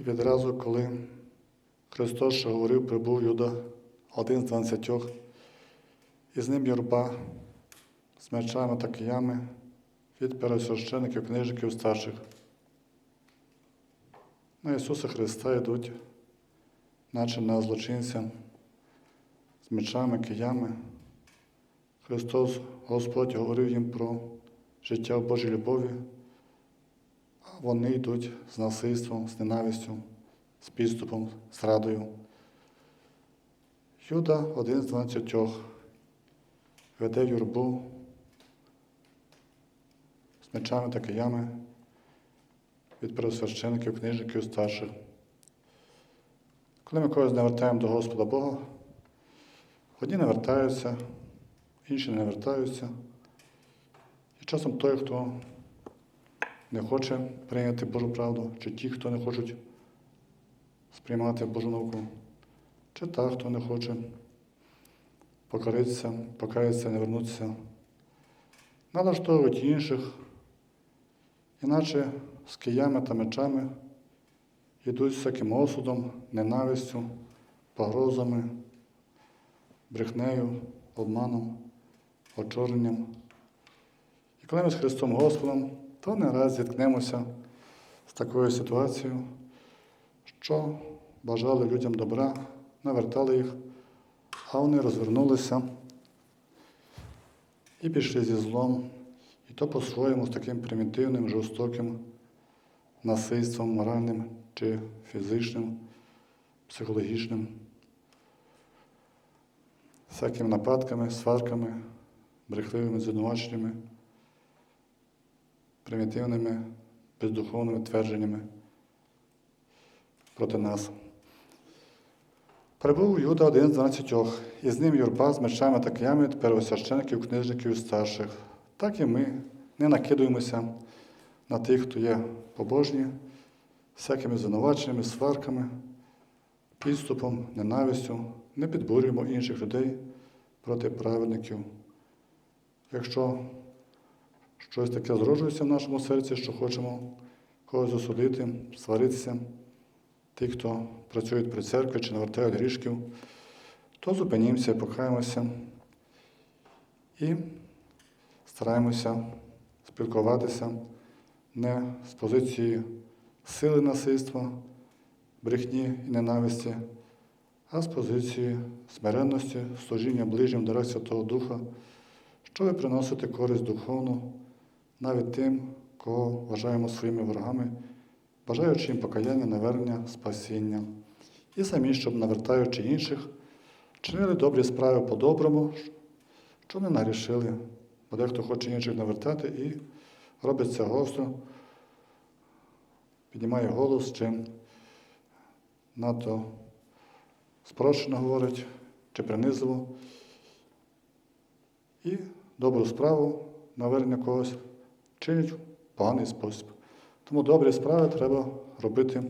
І відразу, коли Христос ще говорив, прибув Юда, один з дванадцятьох, і з ним юрба з мечами та киями від первосвящеників, книжників старших. На Ісуса Христа йдуть, наче на злочинця, з мечами, киями. Христос, Господь, говорив їм про життя в Божій любові, а вони йдуть з насильством, з ненавистю, з підступом, з радою. Юда, один з дванадцятьох, веде юрбу з мечами та киями від первосвящеників, книжників старших. Коли ми когось навертаємо до Господа Бога, одні навертаються, інші не вертаються. І часом той, хто не хоче прийняти Божу правду, чи ті, хто не хочуть сприймати Божу науку, чи та, хто не хоче покоритися, покаятися, не вернутися, налаштовують інших, іначе з киями та мечами йдуть всяким осудом, ненавистю, погрозами, брехнею, обманом, очоренням. І з Христом Господом, то не раз зіткнемося з такою ситуацією, що бажали людям добра, навертали їх, а вони розвернулися і пішли зі злом, і то по-своєму з таким примітивним, жорстоким насильством, моральним чи фізичним, психологічним, всякими нападками, сварками, брехливими звинуваченнями, примітивними, бездуховними твердженнями проти нас. Прибув Юда один з дванадцятьох, і з ним юрба з мечами та киями від первосвящеників, книжників і старших. Так і ми не накидуємося на тих, хто є побожні, всякими звинуваченнями, сварками, підступом, ненавистю, не підбурюємо інших людей проти праведників. Якщо щось таке зроджується в нашому серці, що хочемо когось осудити, сваритися, ті, хто працюють при церкві чи навертають грішків, то зупинімося, покаємося і стараємося спілкуватися не з позиції сили насильства, брехні і ненависті, а з позиції смиренності, служіння ближнім дарах Святого Духа, щоб приносити користь духовну навіть тим, кого вважаємо своїми ворогами, бажаючи їм покаяння, навернення, спасіння. І самі, щоб навертаючи інших, чинили добрі справи по-доброму, що не нагрішили, бо дехто хоче інших навертати і робить це гостро, піднімає голос, чи надто спрощено говорить, чи принизливо. І добру справу, навернення когось чинять в поганий спосіб. Тому добрі справи треба робити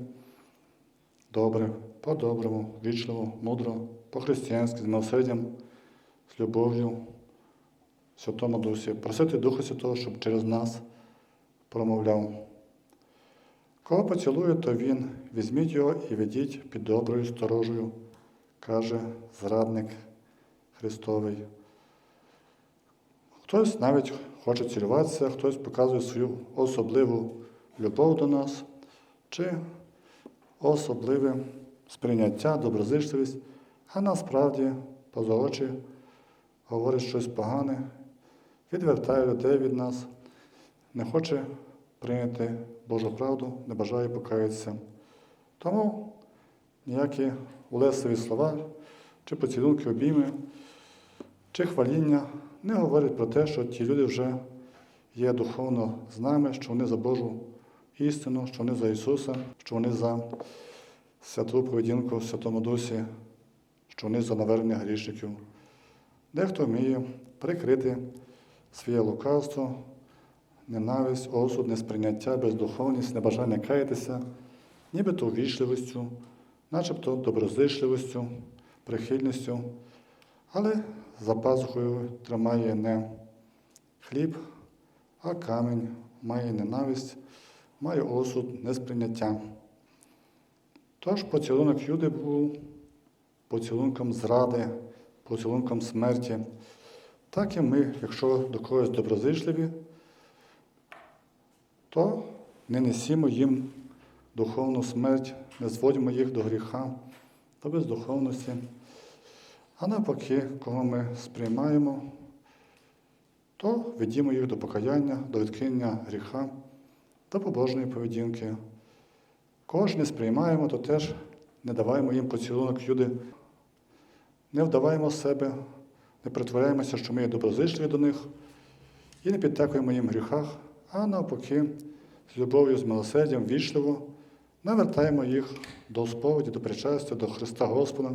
добре, по-доброму, вічливо, мудро, по-християнськи, з милосердям, з любов'ю, Святому Дусі. Просити Духа Святого, щоб через нас промовляв. Кого поцілує, то він, візьміть його і ведіть під доброю сторожею, каже зрадник Христовий. Хтось навіть хоче цілюватися, хтось показує свою особливу любов до нас, чи особливе сприйняття, доброзичливість, а насправді поза очі говорить щось погане, відвертає людей від нас, не хоче прийняти Божу правду, не бажає покаятися. Тому ніякі улесливі слова, чи поцілунки обійми, чи хваління не говорять про те, що ті люди вже є духовно з нами, що вони за Божу істину, що вони за Ісуса, що вони за святу поведінку в Святому Дусі, що вони за навернення грішників. Дехто вміє прикрити своє лукавство, ненависть, осуд, несприйняття, бездуховність, небажання каятися, нібито увічливістю, начебто доброзичливістю, прихильністю, але за пазухою тримає не хліб, а камінь, має ненависть, має осуд, несприйняття. Тож поцілунок Юди був поцілунком зради, поцілунком смерті. Так і ми, якщо до когось доброзичливі, то не несімо їм духовну смерть, не зводимо їх до гріха, до бездуховності. А навпаки, кого ми сприймаємо, то ведімо їх до покаяння, до відкинення гріха, до побожної поведінки. Не сприймаємо, то теж не даваємо їм поцілунок юди, не вдаваємо себе, не притворяємося, що ми є доброзичливі до них і не підтекуємо їм гріхах, а навпаки, з любов'ю, з милосердям, вічливо навертаємо їх до сповіді, до причастя, до Христа Господа,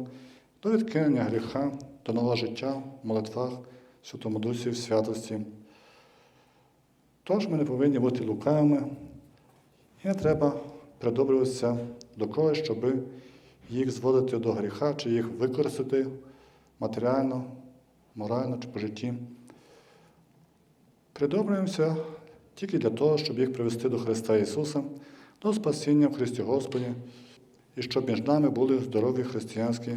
до відкинення гріха, до нового життя в молитвах, Святому Дусі, в святості. Тож ми не повинні бути лукавими і не треба придобрюватися до когось, щоб їх зводити до гріха, чи їх використати матеріально, морально чи по житті. Придобрюємося тільки для того, щоб їх привести до Христа Ісуса, до спасіння в Христі Господі, і щоб між нами були здорові християнські,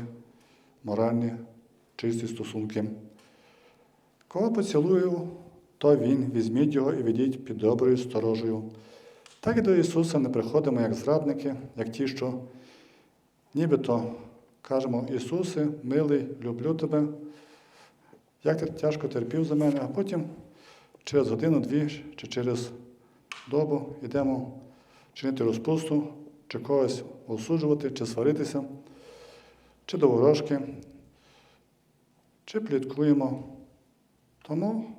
моральні, чисті стосунки. Кого поцілую, то Він, візьміть його і ведіть під доброю сторожею. Так і до Ісуса не приходимо як зрадники, як ті, що нібито кажемо, Ісусе, милий, люблю тебе, як ти тяжко терпів за мене, а потім через годину-дві чи через добу йдемо чинити розпусту, чи когось осуджувати, чи сваритися, чи до ворожки, чи пліткуємо. Тому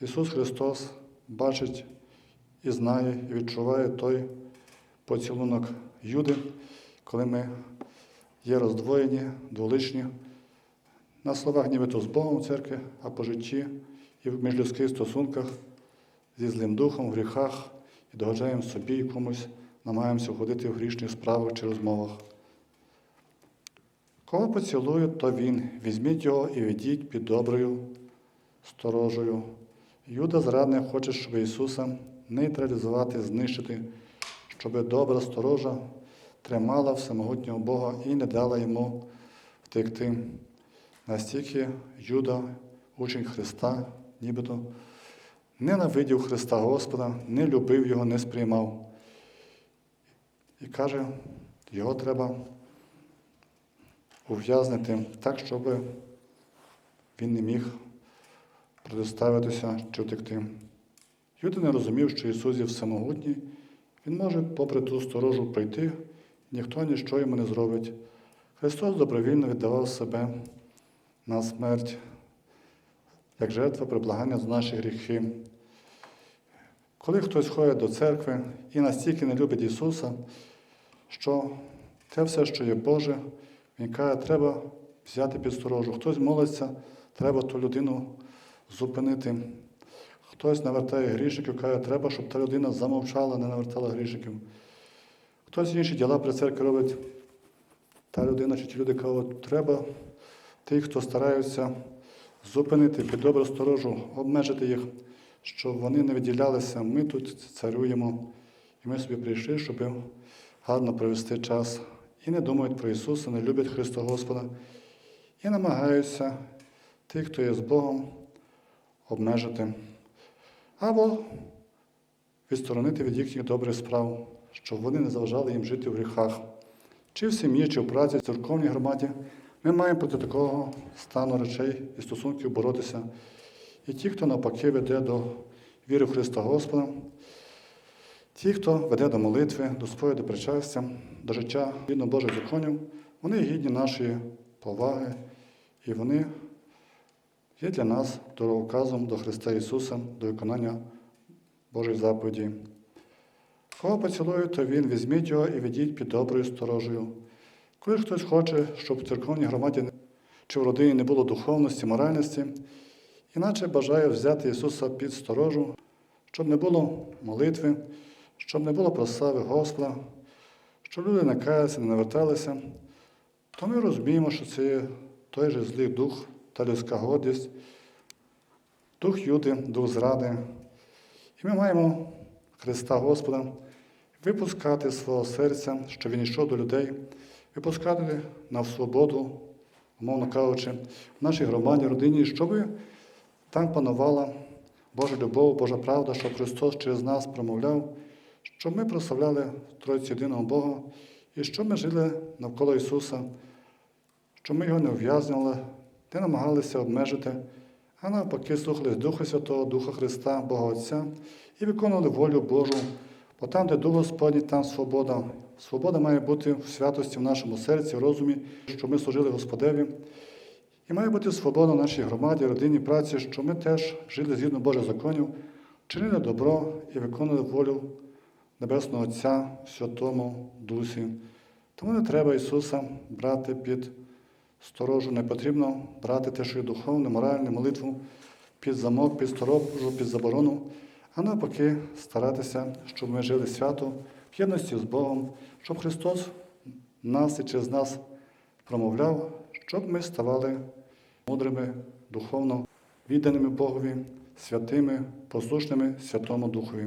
Ісус Христос бачить і знає, і відчуває той поцілунок Юди, коли ми є роздвоєні, дволичні, на словах нібито з Богом в церкві, а по житті і в міжлюдських стосунках зі злим духом, в гріхах і догоджаємо собі і комусь, намагаємося ходити в грішних справах чи розмовах. Кого поцілують, то він. Візьміть його і ведіть під доброю сторожею. Юда зрадник хоче, щоб Ісуса нейтралізувати, знищити, щоб добра сторожа тримала всемогутнього Бога і не дала йому втекти. Настільки Юда, учень Христа, нібито ненавидів Христа Господа, не любив Його, не сприймав. І каже, його треба ув'язнити так, щоб він не міг предоставитися чи втекти. Юда не розумів, що Ісус є всемогутній, Він може, попри ту сторожу, прийти, ніхто ніщо йому не зробить. Христос добровільно віддавав себе на смерть, як жертва приблагання за наші гріхи. Коли хтось ходить до церкви і настільки не любить Ісуса, що те все, що є Боже, Він каже, треба взяти під сторожу. Хтось молиться, треба ту людину зупинити. Хтось навертає грішників, каже, треба, щоб та людина замовчала, не навертала грішників. Хтось інші діла при церкві робить. Та людина чи ті люди кажуть, треба тих, хто стараються зупинити під добру сторожу, обмежити їх, щоб вони не виділялися. Ми тут царюємо, і ми собі прийшли, щоб гарно провести час. І не думають про Ісуса, не люблять Христа Господа, і намагаються тих, хто є з Богом, обмежити. Або відсторонити від їхніх добрих справ, щоб вони не заважали їм жити в гріхах. Чи в сім'ї, чи в праці, в церковній громаді, ми маємо проти такого стану речей і стосунків боротися. І ті, хто навпаки веде до віри в Христа Господа, ті, хто веде до молитви, до сповіді, до причастя, до життя відно Божих законів, вони гідні нашої поваги, і вони є для нас дороговказом до Христа Ісуса, до виконання Божої заповіді. Кого поцілує, то він візьміть його і ведіть під доброю сторожею. Коли хтось хоче, щоб в церковній громаді чи в родині не було духовності, моральності, іначе бажає взяти Ісуса під сторожу, щоб не було молитви, щоб не було прослави Господа, щоб люди не каялися, не наверталися, то ми розуміємо, що це той же злий дух та людська гордість, дух Юди, дух зради. І ми маємо Христа Господа випускати з свого серця, що він йшов до людей, випускати на свободу, умовно кажучи, в нашій громаді, родині, щоб там панувала Божа любов, Божа правда, щоб Христос через нас промовляв, щоб ми прославляли Тройцю єдиного Бога і щоб ми жили навколо Ісуса, щоб ми його не ув'язнювали, не намагалися обмежити, а навпаки слухали Духа Святого, Духа Христа, Бога Отця і виконували волю Божу. Бо там, де Дух Господній, там свобода. Свобода має бути в святості в нашому серці, в розумі, щоб ми служили Господеві. І має бути свобода в нашій громаді, родині, праці, щоб ми теж жили згідно Божих законів, чинили добро і виконували волю Небесного Отця Святому Дусі. Тому не треба Ісуса брати під сторожу, не потрібно брати те, що є духовне, моральне, молитву під замок, під сторожу, під заборону, а навпаки старатися, щоб ми жили свято в єдності з Богом, щоб Христос нас і через нас промовляв, щоб ми ставали мудрими, духовно відданими Богові, святими, послушними Святому Духові.